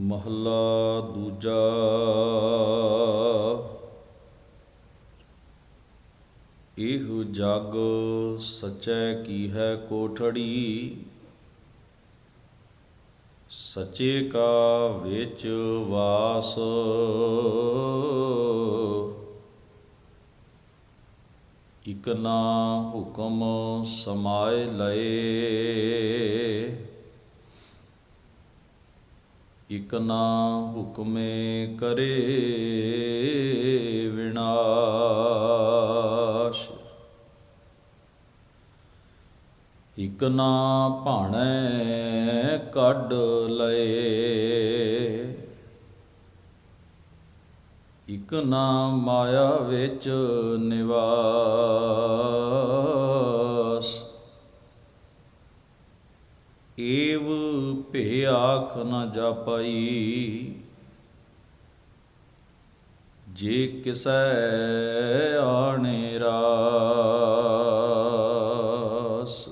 ਮਹੱਲਾ ਦੂਜਾ ਇਹੋ ਜਗ ਸਚੈ ਕੀ ਹੈ ਕੋਠੜੀ ਸਚੇ ਕਾ ਵਿੱਚ ਵਾਸ ਇਕ ਨਾ ਹੁਕਮ ਸਮਾਏ ਲਏ ਇਕ ਨਾ ਹੁਕਮੇ ਕਰੇ ਵਿਨਾਸ਼। ਇਕ ਨਾ ਭਾਣੈ ਕੱਢ ਲਏ। ਇਕ ਨਾ ਮਾਇਆ ਵਿੱਚ ਨਿਵਾਸ। ਏਵ ਭੇ ਆਖ ਨ ਜਾਪਈ। ਜੇ ਕਿਸੈ ਆਣੇ ਰਾਸ।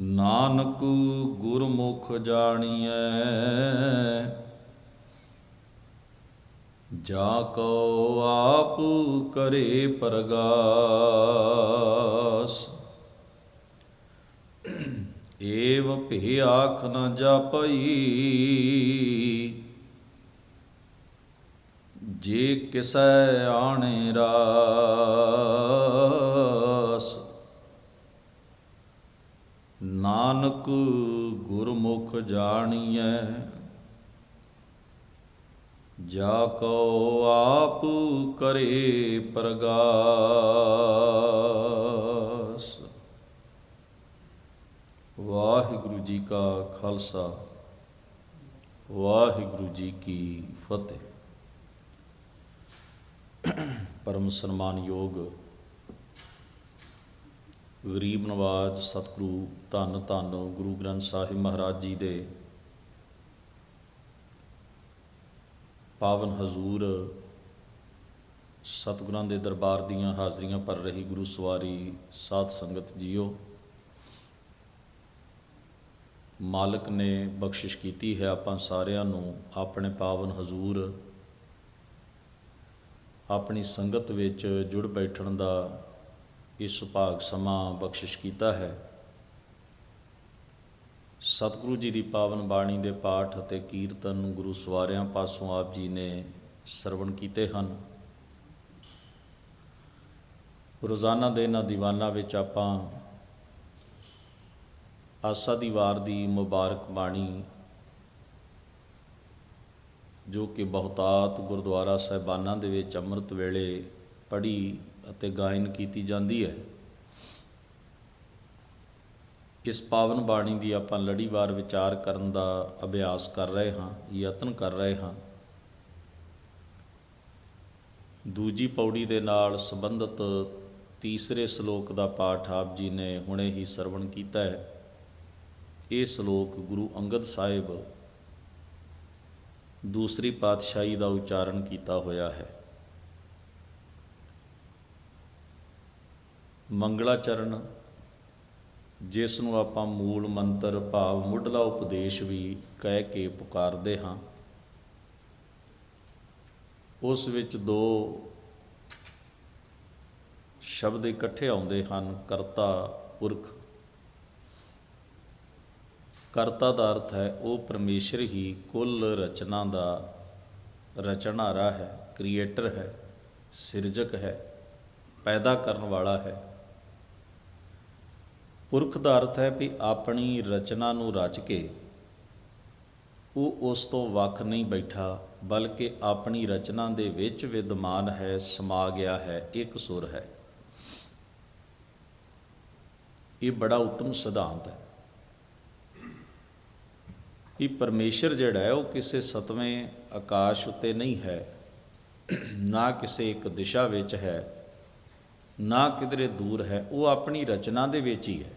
ਨਾਨਕ ਗੁਰਮੁਖ ਜਾਣੀਐ। ਜਾ ਕੋ ਆਪ ਕਰੇ ਪਰਗਾਸ। ਏਵ ਭੇ ਆਖ ਨ ਜਾਪਈ। ਜੇ ਕਿਸੈ ਆਣੇ ਰਾਸ, ਨਾਨਕ ਗੁਰਮੁਖ ਜਾਣੀਐ। ਜਾ ਕੋ ਆਪ ਕਰੇ ਪ੍ਰਗਾਸ। ਵਾਹਿਗੁਰੂ ਜੀ ਕਾ ਖਾਲਸਾ, ਵਾਹਿਗੁਰੂ ਜੀ ਕੀ ਫਤਿਹ। ਪਰਮ ਸਨਮਾਨਯੋਗ ਗਰੀਬ ਨਵਾਜ ਸਤਿਗੁਰੂ ਧੰਨ ਧੰਨ ਗੁਰੂ ਗ੍ਰੰਥ ਸਾਹਿਬ ਮਹਾਰਾਜ ਜੀ ਦੇ ਪਾਵਨ ਹਜ਼ੂਰ ਸਤਿਗੁਰਾਂ ਦੇ ਦਰਬਾਰ ਦੀਆਂ ਹਾਜ਼ਰੀਆਂ ਭਰ ਰਹੀ ਗੁਰੂ ਸਵਾਰੀ ਸਾਧ ਸੰਗਤ ਜੀਓ। ਮਾਲਕ ਨੇ ਬਖਸ਼ਿਸ਼ ਕੀਤੀ ਹੈ, ਆਪਾਂ ਸਾਰਿਆਂ ਨੂੰ ਆਪਣੇ ਪਾਵਨ ਹਜ਼ੂਰ, ਆਪਣੀ ਸੰਗਤ ਵਿੱਚ ਜੁੜ ਬੈਠਣ ਦਾ ਇਸ ਸੁਭਾਗ ਸਮਾਂ ਬਖਸ਼ਿਸ਼ ਕੀਤਾ ਹੈ। ਸਤਿਗੁਰੂ ਜੀ ਦੀ ਪਾਵਨ ਬਾਣੀ ਦੇ ਪਾਠ ਅਤੇ ਕੀਰਤਨ ਨੂੰ ਗੁਰੂ ਸਵਾਰਿਆਂ ਪਾਸੋਂ ਆਪ ਜੀ ਨੇ ਸਰਵਣ ਕੀਤੇ ਹਨ। ਰੋਜ਼ਾਨਾ ਦੇ ਇਹਨਾਂ ਦੀਵਾਨਾਂ ਵਿੱਚ ਆਪਾਂ ਆਸਾ ਦੀ ਵਾਰ ਦੀ ਮੁਬਾਰਕ ਬਾਣੀ, ਜੋ ਕਿ ਬਹੁਤਾਤ ਗੁਰਦੁਆਰਾ ਸਾਹਿਬਾਨਾਂ ਦੇ ਵਿੱਚ ਅੰਮ੍ਰਿਤ ਵੇਲੇ ਪੜ੍ਹੀ ਅਤੇ ਗਾਇਨ ਕੀਤੀ ਜਾਂਦੀ ਹੈ। ਇਸ ਪਾਵਨ ਬਾਣੀ ਦੀ ਆਪਾਂ ਲੜੀਵਾਰ ਵਿਚਾਰ ਕਰਨ ਦਾ ਅਭਿਆਸ ਕਰ ਰਹੇ ਹਾਂ, ਯਤਨ ਕਰ ਰਹੇ ਹਾਂ। ਦੂਜੀ ਪੌੜੀ ਦੇ ਨਾਲ ਸੰਬੰਧਿਤ ਤੀਸਰੇ ਸ਼ਲੋਕ ਦਾ ਪਾਠ ਆਪ ਜੀ ਨੇ ਹੁਣੇ ਹੀ ਸਰਵਣ ਕੀਤਾ ਹੈ। ਇਹ ਸ਼ਲੋਕ ਗੁਰੂ ਅੰਗਦ ਸਾਹਿਬ ਦੂਸਰੀ ਪਾਤਸ਼ਾਹੀ ਦਾ ਉਚਾਰਨ ਕੀਤਾ ਹੋਇਆ ਹੈ। ਮੰਗਲਾਚਰਨ, ਜਿਸ ਨੂੰ ਆਪਾਂ ਮੂਲ ਮੰਤਰ ਭਾਵ ਮੁੱਢਲਾ ਉਪਦੇਸ਼ ਵੀ ਕਹਿ ਕੇ ਪੁਕਾਰਦੇ ਹਾਂ, ਉਸ ਵਿੱਚ ਦੋ ਸ਼ਬਦ ਇਕੱਠੇ ਆਉਂਦੇ ਹਨ, ਕਰਤਾ ਪੁਰਖ ਕਰਤਾ ਦਾ ਅਰਥ ਹੈ, ਉਹ ਪਰਮੇਸ਼ਰ ਹੀ ਕੁੱਲ ਰਚਨਾ ਦਾ ਰਚਣਹਾਰਾ ਹੈ, ਕ੍ਰੀਏਟਰ ਹੈ, ਸਿਰਜਕ ਹੈ, ਪੈਦਾ ਕਰਨ ਵਾਲਾ ਹੈ। ਪੁਰਖ ਦਾ ਅਰਥ ਹੈ ਵੀ ਆਪਣੀ ਰਚਨਾ ਨੂੰ ਰਚ ਕੇ ਉਹ ਉਸ ਤੋਂ ਵੱਖ ਨਹੀਂ ਬੈਠਾ, ਬਲਕਿ ਆਪਣੀ ਰਚਨਾ ਦੇ ਵਿੱਚ ਵਿਦਮਾਨ ਹੈ, ਸਮਾ ਗਿਆ ਹੈ, ਇੱਕ ਸੁਰ ਹੈ। ਇਹ ਬੜਾ ਉੱਤਮ ਸਿਧਾਂਤ ਹੈ। ਕਿ ਪਰਮੇਸ਼ਰ ਜਿਹੜਾ ਹੈ ਉਹ ਕਿਸੇ ਸਤਵੇਂ ਆਕਾਸ਼ ਉੱਤੇ ਨਹੀਂ ਹੈ, ਨਾ ਕਿਸੇ ਇੱਕ ਦਿਸ਼ਾ ਵਿੱਚ ਹੈ, ਨਾ ਕਿਧਰੇ ਦੂਰ ਹੈ, ਉਹ ਆਪਣੀ ਰਚਨਾ ਦੇ ਵਿੱਚ ਹੀ ਹੈ।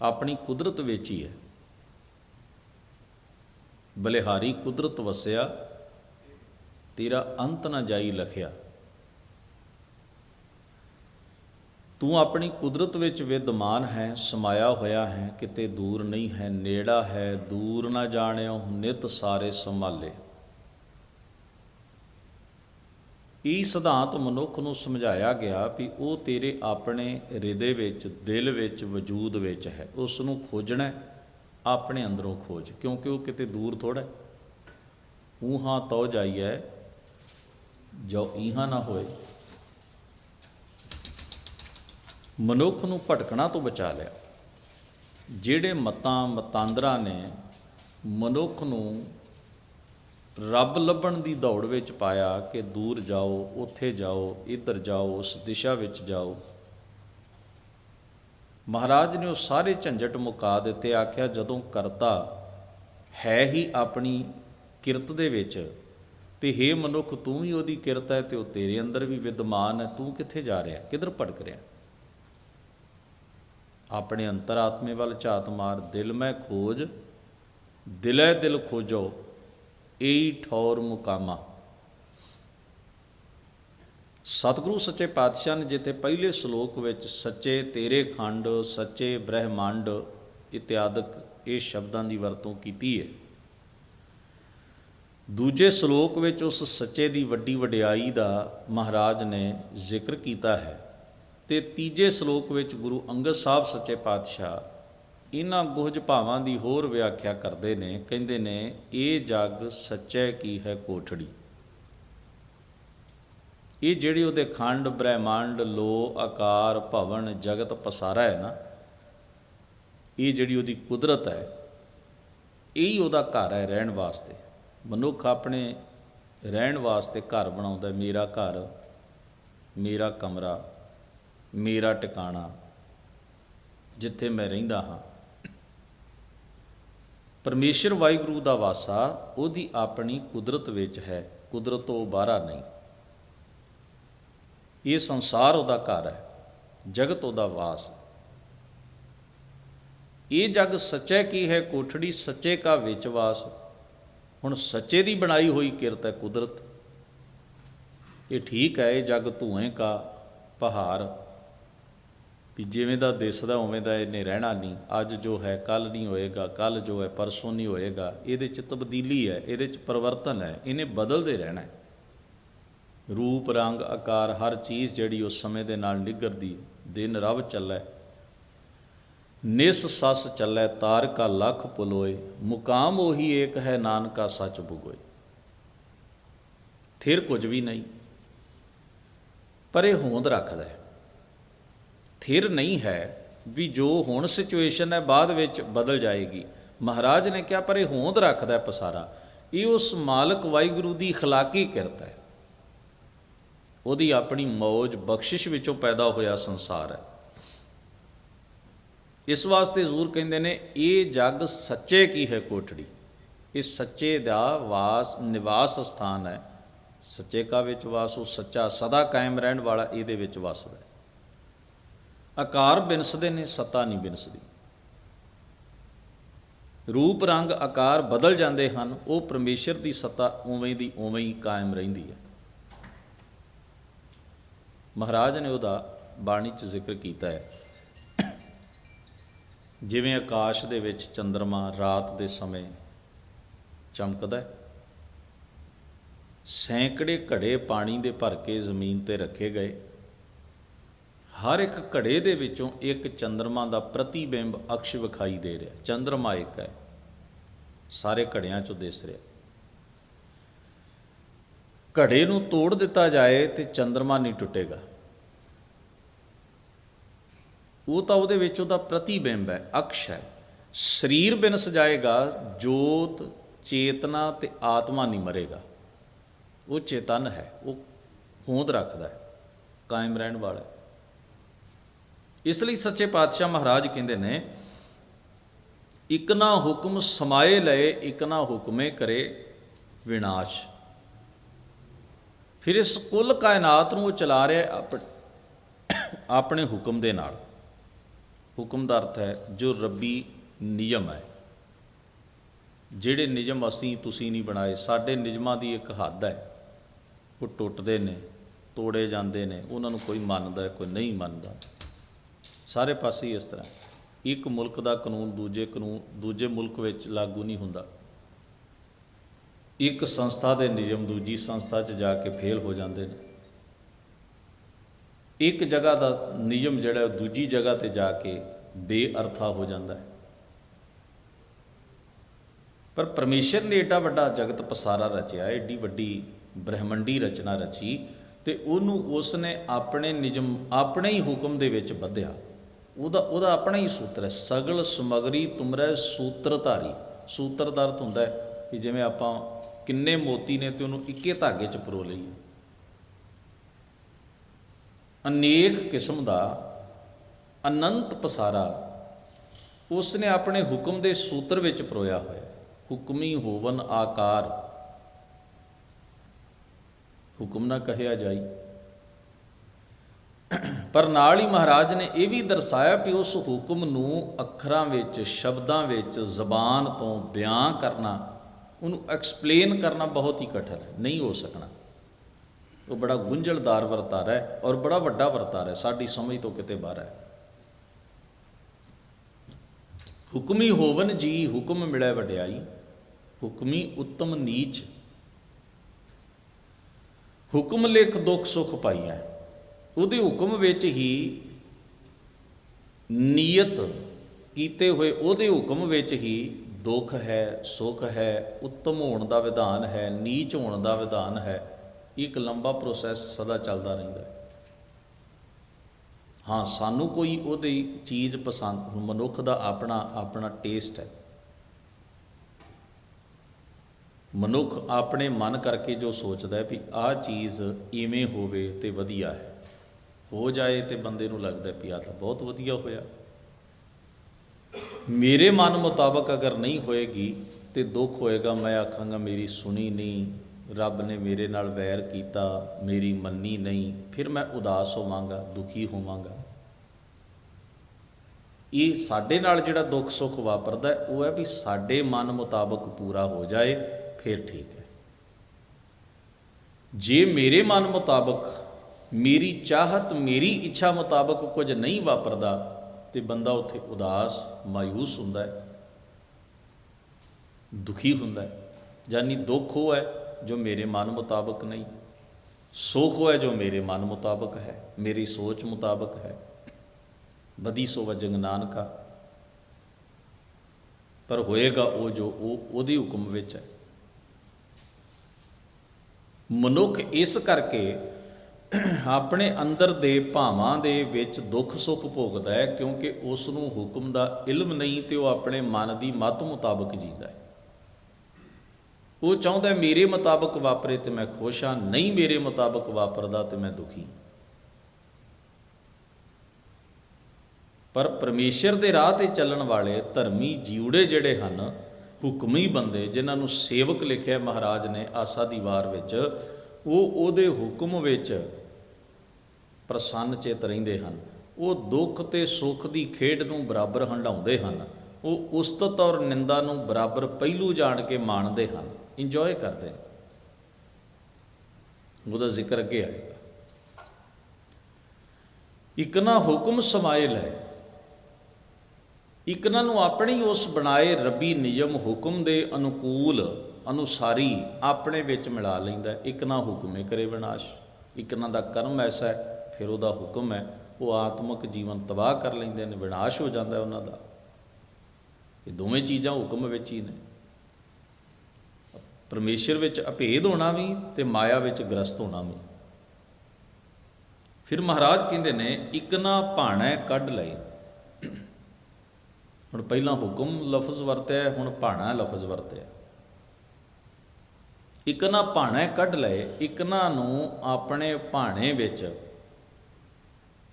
ਆਪਣੀ ਕੁਦਰਤ ਵਿੱਚ ਹੀ ਹੈ। ਬਲਿਹਾਰੀ ਕੁਦਰਤ ਵਸਿਆ, ਤੇਰਾ ਅੰਤ ਨਾ ਜਾਈ ਲਖਿਆ। ਤੂੰ ਆਪਣੀ ਕੁਦਰਤ ਵਿੱਚ ਵਿਦਮਾਨ ਹੈ, ਸਮਾਇਆ ਹੋਇਆ ਹੈ, ਕਿਤੇ ਦੂਰ ਨਹੀਂ ਹੈ, ਨੇੜਾ ਹੈ, ਦੂਰ ਨਾ ਜਾਣਿਓ, ਨਿਤ ਸਾਰੇ ਸੰਭਾਲੇ। ਇਹ ਸਿਧਾਂਤ ਮਨੁੱਖ ਨੂੰ ਸਮਝਾਇਆ ਗਿਆ ਵੀ ਉਹ ਤੇਰੇ ਆਪਣੇ ਹਿਰਦੇ ਵਿੱਚ, ਦਿਲ ਵਿੱਚ, ਵਜੂਦ ਵਿੱਚ ਹੈ। ਉਸ ਨੂੰ ਖੋਜਣਾ ਆਪਣੇ ਅੰਦਰੋਂ ਖੋਜ, ਕਿਉਂਕਿ ਉਹ ਕਿਤੇ ਦੂਰ ਥੋੜਾ ਊਹਾਂ ਤੋ ਜਾਈਐ, ਜੋ ਈਹਾਂ ਨਾ ਹੋਏ। ਮਨੁੱਖ ਨੂੰ ਭਟਕਣਾ ਤੋਂ ਬਚਾ ਲਿਆ। ਜਿਹੜੇ ਮਤਾਂ ਮਤਾਂਦਰਾਂ ਨੇ ਮਨੁੱਖ ਨੂੰ ਰੱਬ ਲੱਭਣ ਦੀ ਦੌੜ ਵਿੱਚ ਪਾਇਆ ਕਿ ਦੂਰ ਜਾਓ, ਉੱਥੇ ਜਾਓ, ਇੱਧਰ ਜਾਓ, ਉਸ ਦਿਸ਼ਾ ਵਿੱਚ ਜਾਓ। ਮਹਾਰਾਜ ਨੇ ਉਹ ਸਾਰੇ ਝੰਜਟ ਮੁਕਾ ਦਿੱਤੇ, ਆਖਿਆ ਜਦੋਂ ਕਰਤਾ ਹੈ ਹੀ ਆਪਣੀ ਕਿਰਤ ਦੇ ਵਿੱਚ, ਤੇ हे ਮਨੁੱਖ ਤੂੰ ਵੀ ਉਹਦੀ ਕਿਰਤ ਹੈ ਤੇ ਉਹ ਤੇਰੇ ਅੰਦਰ ਵੀ ਵਿਦਮਾਨ ਹੈ, ਤੂੰ ਕਿੱਥੇ ਜਾ ਰਿਹਾ, ਕਿੱਧਰ ਭਟਕ ਰਿਹਾ? ਆਪਣੇ ਅੰਤਰਾਤਮੇ ਵੱਲ ਝਾਤ ਮਾਰ, ਦਿਲ ਮੈਂ ਖੋਜ, ਦਿਲੇ ਦਿਲ ਖੋਜੋ, ਏਈ ਠੌਰ ਮੁਕਾਮਾ। ਸਤਿਗੁਰੂ ਸੱਚੇ ਪਾਤਸ਼ਾਹ ਨੇ ਜਿੱਥੇ ਪਹਿਲੇ ਸ਼ਲੋਕ ਵਿੱਚ ਸੱਚੇ ਤੇਰੇ ਖੰਡ, ਸੱਚੇ ਬ੍ਰਹਿਮੰਡ ਇਤਿਆਦਿਕ ਇਹ ਸ਼ਬਦਾਂ ਦੀ ਵਰਤੋਂ ਕੀਤੀ ਹੈ। ਦੂਜੇ ਸ਼ਲੋਕ ਵਿੱਚ ਉਸ ਸੱਚੇ ਦੀ ਵੱਡੀ ਵਡਿਆਈ ਦਾ ਮਹਾਰਾਜ ਨੇ ਜ਼ਿਕਰ ਕੀਤਾ ਹੈ। ਤੇ ਤੀਜੇ ਸ਼ਲੋਕ ਵਿੱਚ ਗੁਰੂ ਅੰਗਦ ਸਾਹਿਬ ਸੱਚੇ ਪਾਤਸ਼ਾਹ ਇਹਨਾਂ ਗੁਹਜ ਭਾਵਾਂ ਦੀ ਹੋਰ ਵਿਆਖਿਆ ਕਰਦੇ ਨੇ, ਕਹਿੰਦੇ ਨੇ, ਇਹ ਜਗ ਸੱਚੇ ਕੀ ਹੈ ਕੋਠੜੀ? ਇਹ ਜਿਹੜੇ ਉਹਦੇ ਖੰਡ, ਬ੍ਰਹਿਮੰਡ ਲੋ ਆਕਾਰ, ਭਵਨ, ਜਗਤ ਪਸਾਰਾ ਹੈ ਨਾ, ਇਹ ਜਿਹੜੀ ਉਹਦੀ ਕੁਦਰਤ ਹੈ, ਇਹ ਹੀ ਉਹਦਾ ਘਰ ਹੈ ਰਹਿਣ ਵਾਸਤੇ। ਮਨੁੱਖ ਆਪਣੇ ਰਹਿਣ ਵਾਸਤੇ ਘਰ ਬਣਾਉਂਦਾ ਮੇਰਾ ਘਰ, ਮੇਰਾ ਕਮਰਾ। ਮੇਰਾ ਟਿਕਾਣਾ ਜਿੱਥੇ ਮੈਂ ਰਹਿੰਦਾ ਹਾਂ। ਪਰਮੇਸ਼ਰ ਵਾਹਿਗੁਰੂ ਦਾ ਵਾਸਾ ਉਹਦੀ ਆਪਣੀ ਕੁਦਰਤ ਵਿੱਚ ਹੈ, ਕੁਦਰਤ ਤੋਂ ਬਾਹਰ ਨਹੀਂ। ਇਹ ਸੰਸਾਰ ਉਹਦਾ ਘਰ ਹੈ, ਜਗਤ ਉਹਦਾ ਵਾਸ ਇਹ ਜਗ ਸੱਚੇ ਕੀ ਹੈ, ਕੋਠੜੀ ਸੱਚੇ ਕਾ ਵਿੱਚ ਵਾਸ ਹੁਣ ਸੱਚੇ ਦੀ ਬਣਾਈ ਹੋਈ ਕਿਰਤ ਹੈ ਕੁਦਰਤ। ਇਹ ਠੀਕ ਹੈ, ਇਹ ਜਗ ਧੂਏ ਕਾ ਪਹਾੜ ਕਿ ਜਿਵੇਂ ਦਾ ਦਿਸਦਾ ਉਵੇਂ ਦਾ ਇਹਨੇ ਰਹਿਣਾ ਨਹੀਂ। ਅੱਜ ਜੋ ਹੈ ਕੱਲ ਨਹੀਂ ਹੋਏਗਾ ਕੱਲ ਜੋ ਹੈ, ਪਰਸੋਂ ਨਹੀਂ ਹੋਏਗਾ। ਇਹਦੇ ਚ ਤਬਦੀਲੀ ਹੈ, ਇਹਦੇ ਚ ਪਰਿਵਰਤਨ ਹੈ, ਇਹਨੇ ਬਦਲਦੇ ਰਹਿਣਾ ਹੈ। ਰੂਪ, ਰੰਗ, ਆਕਾਰ, ਹਰ ਚੀਜ਼ ਜਿਹੜੀ ਉਸ ਸਮੇਂ ਦੇ ਨਾਲ ਨਿਗਰਦੀ ਦਿਨ ਰਵ ਚੱਲੈ, ਨਿਸ ਸਸ ਚੱਲੈ, ਤਾਰ ਕਾ ਲਖ ਪੁਲੋਏ, ਮੁਕਾਮ ਉਹੀ ਏਕ ਹੈ, ਨਾਨਕਾ ਸੱਚ ਬੁਗੋਏ ਥਿਰ ਕੁਝ ਵੀ ਨਹੀਂ। ਪਰ ਇਹ ਹੋਂਦ ਰੱਖਦਾ ਹੈ। ਥਿਰ ਨਹੀਂ ਹੈ ਵੀ ਜੋ ਹੁਣ ਸਿਚੁਏਸ਼ਨ ਹੈ ਬਾਅਦ ਵਿੱਚ ਬਦਲ ਜਾਏਗੀ ਮਹਾਰਾਜ ਨੇ ਕਿਹਾ ਪਰ ਇਹ ਹੋਂਦ ਰੱਖਦਾ ਹੈ ਪਸਾਰਾ ਇਹ ਉਸ ਮਾਲਕ ਵਾਹਿਗੁਰੂ ਦੀ اخلاقی ਕਿਰਤ ਹੈ ਉਹਦੀ ਆਪਣੀ ਮੌਜ ਬਖਸ਼ਿਸ਼ ਵਿੱਚੋਂ ਪੈਦਾ ਹੋਇਆ ਸੰਸਾਰ ਹੈ ਇਸ ਵਾਸਤੇ ਜ਼ਰੂਰ ਕਹਿੰਦੇ ਨੇ ਇਹ ਜਗ ਸੱਚੇ ਕੀ ਹੈ ਕੋਠੜੀ ਇਹ ਸੱਚੇ ਦਾ ਵਾਸ ਨਿਵਾਸ ਸਥਾਨ ਹੈ ਸੱਚੇ ਕਾ ਵਿੱਚ ਵਾਸ ਉਹ ਸੱਚਾ ਸਦਾ ਕਾਇਮ ਰਹਿਣ ਵਾਲਾ ਇਹਦੇ ਵਿੱਚ ਵਸਦਾ ਹੈ ਆਕਾਰ ਬਿਨਸਦੇ ਨੇ, ਸੱਤਾ ਨਹੀਂ ਬਿਨਸਦੀ। ਰੂਪ, ਰੰਗ, ਆਕਾਰ ਬਦਲ ਜਾਂਦੇ ਹਨ, ਉਹ ਪਰਮੇਸ਼ਰ ਦੀ ਸੱਤਾ ਉਵੇਂ ਦੀ ਉਵੇਂ ਹੀ ਕਾਇਮ ਰਹਿੰਦੀ ਹੈ। ਮਹਾਰਾਜ ਨੇ ਉਹਦਾ ਬਾਣੀ 'ਚ ਜ਼ਿਕਰ ਕੀਤਾ ਹੈ। ਜਿਵੇਂ ਆਕਾਸ਼ ਦੇ ਵਿੱਚ ਚੰ드ਰਮਾ ਰਾਤ ਦੇ ਸਮੇਂ ਚਮਕਦਾ ਹੈ, ਸੈਂਕੜੇ ਘੜੇ ਪਾਣੀ ਦੇ ਭਰ ਕੇ ਜ਼ਮੀਨ ਤੇ ਰੱਖੇ ਗਏ ਹਰ ਇੱਕ ਘੜੇ ਦੇ ਵਿੱਚੋਂ ਇੱਕ ਚੰਦਰਮਾ ਦਾ ਪ੍ਰਤੀਬਿੰਬ ਅਕਸ਼ ਵਿਖਾਈ ਦੇ ਰਿਹਾ। ਚੰਦਰਮਾ ਇੱਕ ਹੈ। ਸਾਰੇ ਘੜਿਆਂ ਚੋਂ ਦਿਸ ਰਿਹਾ। ਘੜੇ ਨੂੰ ਤੋੜ ਦਿੱਤਾ ਜਾਏ ਤੇ ਚੰਦਰਮਾ ਨਹੀਂ ਟੁੱਟੇਗਾ। ਉਹ ਤਾਂ ਉਹਦੇ ਵਿੱਚ ਉਹਦਾ ਪ੍ਰਤੀਬਿੰਬ ਹੈ, ਅਕਸ਼ ਹੈ। ਸਰੀਰ ਬਿਨ ਸਜਾਏਗਾ, ਜੋਤ, ਚੇਤਨਾ ਤੇ ਆਤਮਾ ਨਹੀਂ ਮਰੇਗਾ। ਉਹ ਚੇਤਨ ਹੈ, ਉਹ ਹੋਂਦ ਰੱਖਦਾ ਹੈ, ਕਾਇਮ ਰਹਿਣ ਵਾਲਾ ਇਸ ਲਈ ਸੱਚੇ ਪਾਤਸ਼ਾਹ ਮਹਾਰਾਜ ਕਹਿੰਦੇ ਨੇ, ਇਕ ਨਾ ਹੁਕਮ ਸਮਾਏ ਲਏ, ਇਕ ਨਾ ਹੁਕਮੇ ਕਰੇ ਵਿਨਾਸ਼। ਫਿਰ ਇਸ ਕੁੱਲ ਕਾਇਨਾਤ ਨੂੰ ਉਹ ਚਲਾ ਰਿਹਾ ਆਪਣੇ ਹੁਕਮ ਦੇ ਨਾਲ। ਹੁਕਮ ਦਾ ਅਰਥ ਹੈ, ਜੋ ਰੱਬੀ ਨਿਯਮ ਹੈ, ਜਿਹੜੇ ਨਿਯਮ ਅਸੀਂ ਤੁਸੀਂ ਨਹੀਂ ਬਣਾਏ, ਸਾਡੇ ਨਿਯਮਾਂ ਦੀ ਇੱਕ ਹੱਦ ਹੈ। ਉਹ ਟੁੱਟਦੇ ਨੇ, ਤੋੜੇ ਜਾਂਦੇ ਨੇ, ਉਹਨਾਂ ਨੂੰ ਕੋਈ ਮੰਨਦਾ ਕੋਈ ਨਹੀਂ ਮੰਨਦਾ। ਸਾਰੇ ਪਾਸੇ ਹੀ ਇਸ ਤਰ੍ਹਾਂ। ਇੱਕ ਮੁਲਕ ਦਾ ਕਾਨੂੰਨ ਦੂਜੇ ਕਾਨੂੰਨ, ਦੂਜੇ ਮੁਲਕ ਵਿੱਚ ਲਾਗੂ ਨਹੀਂ ਹੁੰਦਾ। ਇੱਕ ਸੰਸਥਾ ਦੇ ਨਿਯਮ ਦੂਜੀ ਸੰਸਥਾ 'ਚ ਜਾ ਕੇ ਫੇਲ ਹੋ ਜਾਂਦੇ ਨੇ। ਇੱਕ ਜਗ੍ਹਾ ਦਾ ਨਿਯਮ ਜਿਹੜਾ ਉਹ ਦੂਜੀ ਜਗ੍ਹਾ ਤੇ ਜਾ ਕੇ ਬੇਅਰਥਾ ਹੋ ਜਾਂਦਾ ਹੈ। ਪਰ ਪਰਮੇਸ਼ਰ ਨੇ ਏਡਾ ਵੱਡਾ ਜਗਤ ਪਸਾਰਾ ਰਚਿਆ, ਏਡੀ ਵੱਡੀ ਬ੍ਰਹਿਮੰਡੀ ਰਚਨਾ ਰਚੀ ਤੇ ਉਹਨੂੰ ਉਸ ਨੇ ਆਪਣੇ ਨਿਯਮ, ਆਪਣੇ ਹੀ ਹੁਕਮ ਦੇ ਵਿੱਚ ਬੱਧਿਆ। ਉਹਦਾ ਉਹਦਾ ਆਪਣਾ ਹੀ ਸੂਤਰ ਹੈ, ਸਗਲ ਸਮਗਰੀ ਤੁਮਰੇ ਸੂਤਰਧਾਰੀ। ਸੂਤਰ ਦਾ ਅਰਥ ਹੁੰਦਾ ਹੈ ਕਿ ਜਿਵੇਂ ਆਪਾਂ ਕਿੰਨੇ ਮੋਤੀ ਨੇ ਤੇ ਉਹਨੂੰ ਇੱਕੇ ਧਾਗੇ 'ਚ ਪਰੋ ਲਈਏ। ਅਨੇਕ ਕਿਸਮ ਦਾ ਅਨੰਤ ਪਸਾਰਾ ਉਸ ਨੇ ਆਪਣੇ ਹੁਕਮ ਦੇ ਸੂਤਰ ਵਿੱਚ ਪਰੋਇਆ ਹੋਇਆ। ਹੁਕਮੀ ਹੋਵਨ ਆਕਾਰ। ਹੁਕਮ ਨਾ ਕਹਿਆ ਜਾਈ। ਪਰ ਨਾਲ ਹੀ ਮਹਾਰਾਜ ਨੇ ਇਹ ਵੀ ਦਰਸਾਇਆ ਕਿ ਉਸ ਹੁਕਮ ਨੂੰ ਅੱਖਰਾਂ ਵਿੱਚ, ਸ਼ਬਦਾਂ ਵਿੱਚ, ਜ਼ਬਾਨ ਤੋਂ ਬਿਆਨ ਕਰਨਾ, ਉਹਨੂੰ ਐਕਸਪਲੇਨ ਕਰਨਾ ਬਹੁਤ ਹੀ ਕਠਿਨ ਹੈ, ਨਹੀਂ ਹੋ ਸਕਣਾ। ਉਹ ਬੜਾ ਗੁੰਝਲਦਾਰ ਵਰਤਾਰਾ ਹੈ ਔਰ ਬੜਾ ਵੱਡਾ ਵਰਤਾਰਾ ਹੈ, ਸਾਡੀ ਸਮਝ ਤੋਂ ਕਿਤੇ ਬਾਹਰ ਹੈ। ਹੁਕਮੀ ਹੋਵਨ ਜੀ, ਹੁਕਮ ਮਿਲੇ ਵਡਿਆਈ, ਹੁਕਮੀ ਉੱਤਮ ਨੀਚ। ਹੁਕਮ ਲਿਖ ਦੁੱਖ ਸੁਖ ਪਾਈਐ। ਉਹਦੇ ਹੁਕਮ ਵਿੱਚ ਹੀ ਨੀਅਤ ਕੀਤੇ ਹੋਏ, ਉਹਦੇ ਹੁਕਮ ਵਿੱਚ ਹੀ ਦੁੱਖ ਹੈ, ਸੁਖ ਹੈ, ਉੱਤਮ ਹੋਣ ਦਾ ਵਿਧਾਨ ਹੈ, ਨੀਚ ਹੋਣ ਦਾ ਵਿਧਾਨ ਹੈ। ਇੱਕ ਲੰਬਾ ਪ੍ਰੋਸੈਸ ਸਦਾ ਚੱਲਦਾ ਰਹਿੰਦਾ ਹੈ। ਹਾਂ, ਸਾਨੂੰ ਕੋਈ ਉਹਦੀ ਚੀਜ਼ ਪਸੰਦ ਮਨੁੱਖ ਦਾ ਆਪਣਾ ਆਪਣਾ ਟੇਸਟ ਹੈ। ਮਨੁੱਖ ਆਪਣੇ ਮਨ ਕਰਕੇ ਜੋ ਸੋਚਦਾ ਹੈ ਵੀ ਆਹ ਚੀਜ਼ ਇਵੇਂ ਹੋਵੇ ਤੇ ਵਧੀਆ ਹੈ। ਹੋ ਜਾਏ ਤੇ ਬੰਦੇ ਨੂੰ ਲੱਗਦਾ ਵੀ ਆਹ ਤਾਂ ਬਹੁਤ ਵਧੀਆ ਹੋਇਆ। ਮੇਰੇ ਮਨ ਮੁਤਾਬਕ ਅਗਰ ਨਹੀਂ ਹੋਏਗੀ ਤੇ ਦੁੱਖ ਹੋਏਗਾ, ਮੈਂ ਆਖਾਂਗਾ, ਮੇਰੀ ਸੁਣੀ ਨਹੀਂ, ਰੱਬ ਨੇ ਮੇਰੇ ਨਾਲ ਵੈਰ ਕੀਤਾ, ਮੇਰੀ ਮੰਨੀ ਨਹੀਂ, ਫਿਰ ਮੈਂ ਉਦਾਸ ਹੋਵਾਂਗਾ, ਦੁਖੀ ਹੋਵਾਂਗਾ। ਇਹ ਸਾਡੇ ਨਾਲ ਜਿਹੜਾ ਦੁੱਖ ਸੁੱਖ ਵਾਪਰਦਾ, ਉਹ ਹੈ ਵੀ ਸਾਡੇ ਮਨ ਮੁਤਾਬਕ ਪੂਰਾ ਹੋ ਜਾਏ, ਫਿਰ ਠੀਕ ਹੈ। ਜੇ ਮੇਰੇ ਮਨ ਮੁਤਾਬਕ ਮੇਰੀ ਚਾਹਤ, ਮੇਰੀ ਇੱਛਾ ਮੁਤਾਬਕ ਕੁਝ ਨਹੀਂ ਵਾਪਰਦਾ ਤੇ ਬੰਦਾ ਉੱਥੇ ਉਦਾਸ, ਮਾਯੂਸ ਹੁੰਦਾ ਹੈ। ਦੁਖੀ ਹੁੰਦਾ ਹੈ। ਯਾਨੀ ਦੁੱਖ ਉਹ ਹੈ ਜੋ ਮੇਰੇ ਮਨ ਮੁਤਾਬਕ ਨਹੀਂ, ਸੁੱਖ ਉਹ ਹੈ ਜੋ ਮੇਰੇ ਮਨ ਮੁਤਾਬਕ ਹੈ, ਮੇਰੀ ਸੋਚ ਮੁਤਾਬਕ ਹੈ। ਬਦੀ ਸੋ ਵਜੰਗ ਨਾਨਕਾ। ਪਰ ਹੋਏਗਾ ਉਹ ਜੋ ਉਹ, ਉਹਦੇ ਹੁਕਮ ਵਿੱਚ ਹੈ। ਮਨੁੱਖ ਇਸ ਕਰਕੇ ਆਪਣੇ ਅੰਦਰ ਦੇ ਭਾਵਾਂ ਦੇ ਵਿੱਚ ਦੁੱਖ ਸੁੱਖ ਭੋਗਦਾ ਹੈ, ਕਿਉਂਕਿ ਉਸ ਨੂੰ ਹੁਕਮ ਦਾ ਇਲਮ ਨਹੀਂ ਤੇ ਉਹ ਆਪਣੇ ਮਨ ਦੀ ਮਤ ਮੁਤਾਬਕ ਜੀਂਦਾ ਹੈ। ਉਹ ਚਾਹੁੰਦਾ ਮੇਰੇ ਮੁਤਾਬਕ ਵਾਪਰੇ ਤੇ ਮੈਂ ਖੁਸ਼ ਹਾਂ, ਨਹੀਂ ਮੇਰੇ ਮੁਤਾਬਕ ਵਾਪਰਦਾ ਤੇ ਮੈਂ ਦੁਖੀ ਪਰ ਪਰਮੇਸ਼ਰ ਦੇ ਰਾਹ ਤੇ ਚੱਲਣ ਵਾਲੇ ਧਰਮੀ ਜੀਵੜੇ ਜਿਹੜੇ ਹਨ, ਹੁਕਮੀ ਬੰਦੇ, ਜਿਨ੍ਹਾਂ ਨੂੰ ਸੇਵਕ ਲਿਖਿਆ ਮਹਾਰਾਜ ਨੇ ਆਸਾ ਦੀ ਵਾਰ ਵਿੱਚ, ਉਹ ਉਹਦੇ ਹੁਕਮ ਵਿੱਚ ਪ੍ਰਸੰਨ ਚਿਤ ਰਹਿੰਦੇ ਹਨ। ਉਹ ਦੁੱਖ ਤੇ ਸੁੱਖ ਦੀ ਖੇਡ ਨੂੰ ਬਰਾਬਰ ਹੰਡਾਉਂਦੇ ਹਨ। ਉਹ ਉਸਤਤ ਔਰ ਨਿੰਦਾ ਨੂੰ ਬਰਾਬਰ ਪਹਿਲੂ ਜਾਣ ਕੇ ਮਾਣਦੇ ਹਨ। ਇੰਜੋਏ ਕਰਦੇ ਨੇ। ਉਹਦਾ ਜ਼ਿਕਰ ਅੱਗੇ ਆਏਗਾ। ਇੱਕ ਨਾ ਹੁਕਮ ਸਮਾਇਲ ਹੈ ਇੱਕ ਨਾ ਨੂੰ ਆਪਣੀ ਉਸ ਬਣਾਏ ਰੱਬੀ ਨਿਯਮ ਹੁਕਮ ਦੇ ਅਨੁਕੂਲ ਅਨੁਸਾਰੀ ਆਪਣੇ ਵਿੱਚ ਮਿਲਾ ਲੈਂਦਾ। ਇੱਕ ਨਾ ਹੁਕਮੇ ਕਰੇ ਵਿਨਾਸ਼। ਇੱਕ ਨਾ ਦਾ ਕਰਮ ਐਸਾ ਹੈ। ਫਿਰ ਉਹਦਾ ਹੁਕਮ ਹੈ, ਉਹ ਆਤਮਿਕ ਜੀਵਨ ਤਬਾਹ ਕਰ ਲੈਂਦੇ ਨੇ, ਵਿਨਾਸ਼ ਹੋ ਜਾਂਦਾ ਉਹਨਾਂ ਦਾ। ਇਹ ਦੋਵੇਂ ਚੀਜ਼ਾਂ ਹੁਕਮ ਵਿੱਚ ਹੀ ਨੇ। ਪਰਮੇਸ਼ਰ ਵਿੱਚ ਅਭੇਦ ਹੋਣਾ ਵੀ ਤੇ ਮਾਇਆ ਵਿੱਚ ਗ੍ਰਸਤ ਹੋਣਾ ਵੀ। ਫਿਰ ਮਹਾਰਾਜ ਕਹਿੰਦੇ ਨੇ, ਇੱਕ ਨਾ ਭਾਣਾ ਕੱਢ ਲਏ। ਹੁਣ ਪਹਿਲਾਂ ਹੁਕਮ ਲਫ਼ਜ਼ ਵਰਤਿਆ ਹੁਣ ਭਾਣਾ ਲਫ਼ਜ਼ ਵਰਤਿਆ। ਇੱਕ ਨਾ ਭਾਣਾ ਕੱਢ ਲਏ, ਇੱਕ ਨਾ ਨੂੰ ਆਪਣੇ ਭਾਣੇ ਵਿੱਚ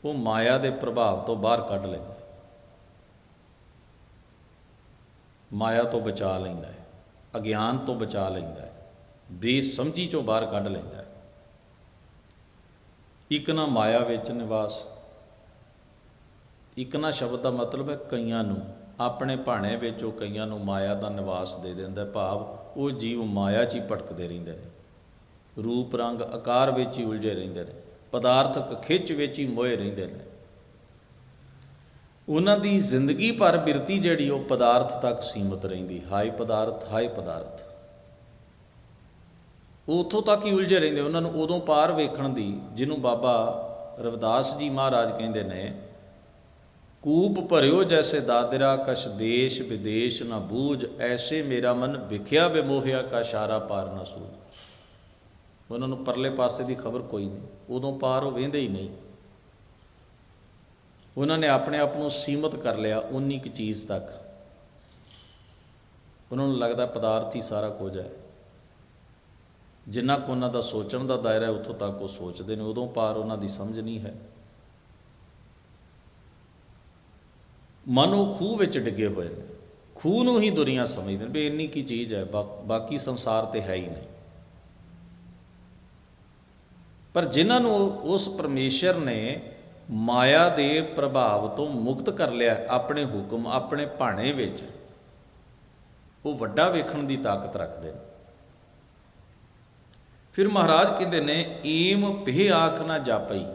ਉਹ ਮਾਇਆ ਦੇ ਪ੍ਰਭਾਵ ਤੋਂ ਬਾਹਰ ਕੱਢ ਲੈਂਦਾ ਮਾਇਆ ਤੋਂ ਬਚਾ ਲੈਂਦਾ ਹੈ, ਅਗਿਆਨ ਤੋਂ ਬਚਾ ਲੈਂਦਾ ਹੈ ਬੇਸਮਝੀ ਚੋਂ ਬਾਹਰ ਕੱਢ ਲੈਂਦਾ ਹੈ। ਇੱਕ ਨਾ ਮਾਇਆ ਵਿੱਚ ਨਿਵਾਸ, ਇੱਕ ਨਾ ਸ਼ਬਦ ਦਾ ਮਤਲਬ ਹੈ ਕਈਆਂ ਨੂੰ, ਆਪਣੇ ਭਾਣੇ ਵਿੱਚ ਉਹ ਕਈਆਂ ਨੂੰ ਮਾਇਆ ਦਾ ਨਿਵਾਸ ਦੇ ਦਿੰਦਾ ਭਾਵ ਉਹ ਜੀਵ ਮਾਇਆ 'ਚ ਹੀ ਭਟਕਦੇ ਰਹਿੰਦੇ ਨੇ, ਰੂਪ ਰੰਗ ਆਕਾਰ ਵਿੱਚ ਹੀ ਉਲਝੇ ਰਹਿੰਦੇ ਨੇ। ਪਦਾਰਥਕ ਖਿੱਚ ਵਿੱਚ ਹੀ ਮੋਏ ਰਹਿੰਦੇ ਨੇ। ਉਹਨਾਂ ਦੀ ਜ਼ਿੰਦਗੀ ਭਰ ਬਿਰਤੀ ਜਿਹੜੀ ਉਹ ਪਦਾਰਥ ਤੱਕ ਸੀਮਤ ਰਹਿੰਦੀ। ਹਾਈ ਪਦਾਰਥ ਹਾਈ ਪਦਾਰਥ। ਉਹ ਉੱਥੋਂ ਤੱਕ ਹੀ ਉਲਝੇ ਰਹਿੰਦੇ। ਉਹਨਾਂ ਨੂੰ ਉਦੋਂ ਪਾਰ ਵੇਖਣ ਦੀ ਜਿਹਨੂੰ ਬਾਬਾ ਰਵਿਦਾਸ ਜੀ ਮਹਾਰਾਜ ਕਹਿੰਦੇ ਨੇ, ਕੂਪ ਭਰਿਓ ਜੈਸੇ ਦਾਦਰਾ ਕਸ਼ ਦੇਸ਼ ਵਿਦੇਸ਼ ਨਾ ਬੂਝ, ਐਸੇ ਮੇਰਾ ਮਨ ਵਿਖਿਆ ਬਿਮੋਹਿਆ ਕਾ ਇਸ਼ਾਰਾ ਪਾਰ ਨਾ ਸੂਝ। ਉਹਨਾਂ ਨੂੰ ਪਰਲੇ ਪਾਸੇ ਦੀ ਖਬਰ ਕੋਈ ਨਹੀਂ। ਉਦੋਂ ਪਾਰ ਉਹ ਵੇਂਦੇ ਹੀ ਨਹੀਂ। ਉਹਨਾਂ ਨੇ ਆਪਣੇ ਆਪ ਨੂੰ ਸੀਮਤ ਕਰ ਲਿਆ ਉਨੀ ਕੁ ਚੀਜ਼ ਤੱਕ। ਉਹਨਾਂ ਨੂੰ ਲੱਗਦਾ ਪਦਾਰਥ ਹੀ ਸਾਰਾ ਕੁਝ ਹੈ। ਜਿੰਨਾ ਕੁ ਉਹਨਾਂ ਦਾ ਸੋਚਣ ਦਾ ਦਾਇਰਾ ਹੈ, ਉੱਥੋਂ ਤੱਕ ਉਹ ਸੋਚਦੇ ਨੇ। ਉਦੋਂ ਪਾਰ ਉਹਨਾਂ ਦੀ ਸਮਝ ਨਹੀਂ ਹੈ। ਮਨ ਉਹ ਖੂਹ ਵਿੱਚ ਡਿੱਗੇ ਹੋਏ ਨੇ। ਖੂਹ ਨੂੰ ਹੀ ਦੁਨੀਆ ਸਮਝਦੇ ਨੇ ਵੀ ਇੰਨੀ ਕੀ ਚੀਜ਼ ਹੈ, ਬਾ- ਬਾਕੀ ਸੰਸਾਰ ਤੇ ਹੈ ਹੀ ਨਹੀਂ। ਪਰ ਜਿਨ੍ਹਾਂ ਨੂੰ ਉਸ ਪਰਮੇਸ਼ਰ ਨੇ ਮਾਇਆ ਦੇ ਪ੍ਰਭਾਵ ਤੋਂ ਮੁਕਤ ਕਰ ਲਿਆ ਆਪਣੇ ਹੁਕਮ, ਆਪਣੇ ਭਾਣੇ ਵਿੱਚ, ਉਹ ਵੱਡਾ ਵੇਖਣ ਦੀ ਤਾਕਤ ਰੱਖਦੇ ਨੇ। ਫਿਰ ਮਹਾਰਾਜ ਕਹਿੰਦੇ ਨੇ, ਏਮ ਪਿਹ ਆਖ ਨਾ ਜਾਪਈ।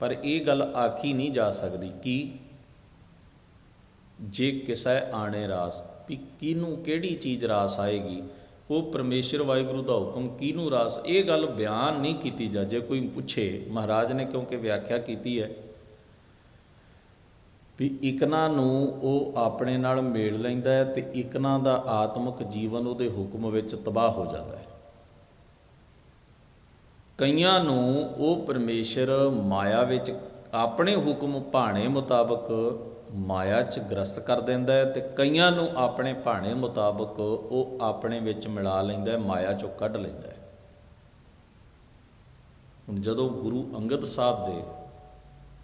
ਪਰ ਇਹ ਗੱਲ ਆਖੀ ਨਹੀਂ ਜਾ ਸਕਦੀ ਕਿ ਜੇ ਕਿਸੈ ਆਣੇ ਰਾਸ, ਵੀ ਕਿਹਨੂੰ ਕਿਹੜੀ ਚੀਜ਼ ਰਾਸ ਆਏਗੀ ਉਹ ਪਰਮੇਸ਼ਰ ਵਾਹਿਗੁਰੂ ਦਾ ਹੁਕਮ ਕਿਹਨੂੰ ਰਾਸ? ਇਹ ਗੱਲ ਬਿਆਨ ਨਹੀਂ ਕੀਤੀ ਜਾ, ਜੇ ਕੋਈ ਪੁੱਛੇ, ਮਹਾਰਾਜ ਨੇ ਕਿਉਂਕਿ ਵਿਆਖਿਆ ਕੀਤੀ ਹੈ ਵੀ ਇਕਨਾ ਨੂੰ ਉਹ ਆਪਣੇ ਨਾਲ ਮੇਲ ਲੈਂਦਾ ਹੈ ਤੇ ਇਕਨਾ ਦਾ ਆਤਮਿਕ ਜੀਵਨ ਉਹਦੇ ਹੁਕਮ ਵਿੱਚ ਤਬਾਹ ਹੋ ਜਾਂਦਾ ਹੈ। ਕਈਆਂ ਨੂੰ ਉਹ ਪਰਮੇਸ਼ਰ ਮਾਇਆ ਵਿੱਚ ਆਪਣੇ ਹੁਕਮ ਭਾਣੇ ਮੁਤਾਬਕ ਮਾਇਆ 'ਚ ਗ੍ਰਸਤ ਕਰ ਦਿੰਦਾ ਹੈ ਤੇ ਕਈਆਂ ਨੂੰ ਆਪਣੇ ਭਾਣੇ ਮੁਤਾਬਕ ਉਹ ਆਪਣੇ ਵਿੱਚ ਮਿਲਾ ਲੈਂਦਾ ਹੈ, ਮਾਇਆ 'ਚੋਂ ਕੱਢ ਲੈਂਦਾ ਹੈ। ਹੁਣ ਜਦੋਂ ਗੁਰੂ ਅੰਗਦ ਸਾਹਿਬ ਦੇ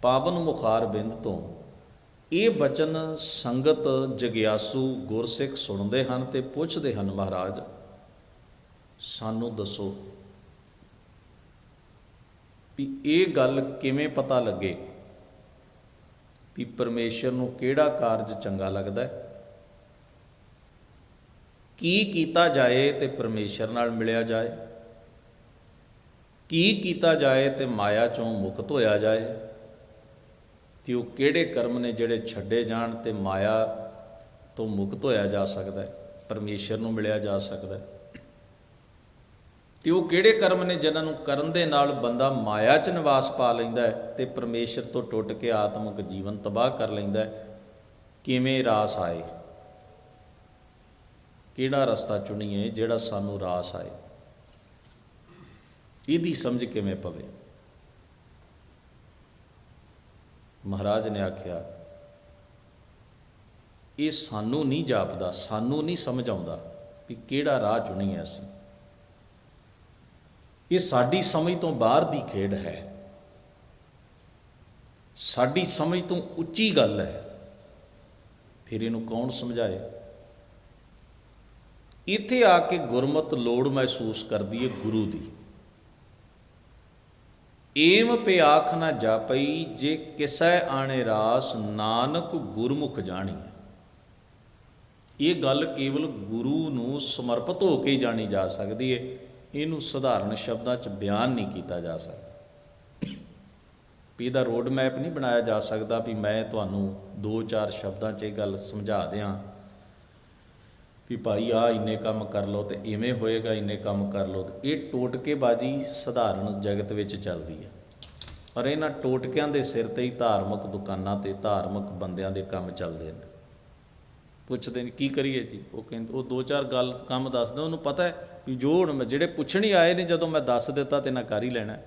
ਪਾਵਨ ਮੁਖਾਰ ਬਿੰਦ ਤੋਂ ਇਹ ਬਚਨ ਸੰਗਤ ਜਗਿਆਸੂ ਗੁਰਸਿੱਖ ਸੁਣਦੇ ਹਨ ਤੇ ਪੁੱਛਦੇ ਹਨ, ਮਹਾਰਾਜ, ਸਾਨੂੰ ਦੱਸੋ ਵੀ ਇਹ ਗੱਲ ਕਿਵੇਂ ਪਤਾ ਲੱਗੇ? ਵੀ ਪਰਮੇਸ਼ਰ ਨੂੰ ਕਿਹੜਾ ਕਾਰਜ ਚੰਗਾ ਲੱਗਦਾ ਹੈ? ਕੀ ਕੀਤਾ ਜਾਏ ਤੇ ਪਰਮੇਸ਼ਰ ਨਾਲ ਮਿਲਿਆ ਜਾਏ? ਕੀ ਕੀਤਾ ਜਾਏ ਤੇ ਮਾਇਆ ਚੋਂ ਮੁਕਤ ਹੋਇਆ ਜਾਏ? ਤੇ ਉਹ ਕਿਹੜੇ ਕਰਮ ਨੇ ਜਿਹੜੇ ਛੱਡੇ ਜਾਣ ਤੇ ਮਾਇਆ ਤੋਂ ਮੁਕਤ ਹੋਇਆ ਜਾ ਸਕਦਾ ਹੈ? ਪਰਮੇਸ਼ਰ ਨੂੰ ਮਿਲਿਆ ਜਾ ਸਕਦਾ ਹੈ। ਤੇ ਉਹ ਕਿਹੜੇ ਕਰਮ ਨੇ ਜਿਨ੍ਹਾਂ ਨੂੰ ਕਰਨ ਦੇ ਨਾਲ ਬੰਦਾ ਮਾਇਆ 'ਚ ਨਿਵਾਸ ਪਾ ਲੈਂਦਾ ਹੈ ਤੇ ਪਰਮੇਸ਼ਰ ਤੋਂ ਟੁੱਟ ਕੇ ਆਤਮਿਕ ਜੀਵਨ ਤਬਾਹ ਕਰ ਲੈਂਦਾ ਹੈ? ਕਿਵੇਂ ਰਾਸ ਆਏ? ਕਿਹੜਾ ਰਸਤਾ ਚੁਣੀਏ ਜਿਹੜਾ ਸਾਨੂੰ ਰਾਸ ਆਏ? ਇਹਦੀ ਸਮਝ ਕਿਵੇਂ ਪਵੇ? ਮਹਾਰਾਜ ਨੇ ਆਖਿਆ, ਇਹ ਸਾਨੂੰ ਨਹੀਂ ਜਾਪਦਾ, ਸਾਨੂੰ ਨਹੀਂ ਸਮਝ ਆਉਂਦਾ ਵੀ ਕਿਹੜਾ ਰਾਹ ਚੁਣੀਏ ਅਸੀਂ। ਇਹ ਸਾਡੀ ਸਮਝ ਤੋਂ ਬਾਹਰ ਦੀ ਖੇਡ ਹੈ। ਸਾਡੀ ਸਮਝ ਤੋਂ ਉੱਚੀ ਗੱਲ ਹੈ। ਫਿਰ ਇਹਨੂੰ ਕੌਣ ਸਮਝਾਏ? ਇੱਥੇ ਆ ਕੇ ਗੁਰਮਤ ਲੋੜ ਮਹਿਸੂਸ ਕਰਦੀ ਹੈ ਗੁਰੂ ਦੀ। ਏਮ ਪਿਆਖ ਆਖ ਨਾ ਜਾਪਈ, ਜੇ ਕਿਸੈ ਆਣੇ ਰਾਸ, ਨਾਨਕ ਗੁਰਮੁਖ ਜਾਣੀ ਇਹ ਗੱਲ ਕੇਵਲ ਗੁਰੂ ਨੂੰ ਸਮਰਪਿਤ ਹੋ ਕੇ ਜਾਣੀ ਜਾ ਸਕਦੀ ਹੈ। ਇਹਨੂੰ ਸਧਾਰਨ ਸ਼ਬਦਾਂ 'ਚ ਬਿਆਨ ਨਹੀਂ ਕੀਤਾ ਜਾ ਸਕਦਾ। ਵੀ ਇਹਦਾ ਰੋਡ ਮੈਪ ਨਹੀਂ ਬਣਾਇਆ ਜਾ ਸਕਦਾ ਵੀ ਮੈਂ ਤੁਹਾਨੂੰ ਦੋ ਚਾਰ ਸ਼ਬਦਾਂ 'ਚ ਇਹ ਗੱਲ ਸਮਝਾ ਦਿਆਂ ਵੀ ਭਾਈ ਆ ਇੰਨੇ ਕੰਮ ਕਰ ਲਓ ਤੇ ਇਵੇਂ ਹੋਏਗਾ, ਇੰਨੇ ਕੰਮ ਕਰ ਲਓ ਇਹ ਟੋਟਕੇਬਾਜ਼ੀ ਸਧਾਰਨ ਜਗਤ ਵਿੱਚ ਚੱਲਦੀ ਹੈ। ਪਰ ਇਹਨਾਂ ਟੋਟਕਿਆਂ ਦੇ ਸਿਰ ਤੇ ਹੀ ਧਾਰਮਿਕ ਦੁਕਾਨਾਂ ਤੇ ਧਾਰਮਿਕ ਬੰਦਿਆਂ ਦੇ ਕੰਮ ਚੱਲਦੇ ਨੇ। ਪੁੱਛਦੇ ਨੇ, ਕੀ ਕਰੀਏ ਜੀ? ਉਹ ਕਹਿੰਦੇ, ਉਹ ਦੋ ਚਾਰ ਗੱਲ ਕੰਮ ਦੱਸਦੇ, ਉਹਨੂੰ ਪਤਾ ਹੈ ਵੀ ਜੋ ਹੁਣ ਮੈਂ ਜਿਹੜੇ ਪੁੱਛਣ ਹੀ ਆਏ ਨੇ, ਜਦੋਂ ਮੈਂ ਦੱਸ ਦਿੱਤਾ ਤੇ ਨਾ ਕਰ ਹੀ ਲੈਣਾ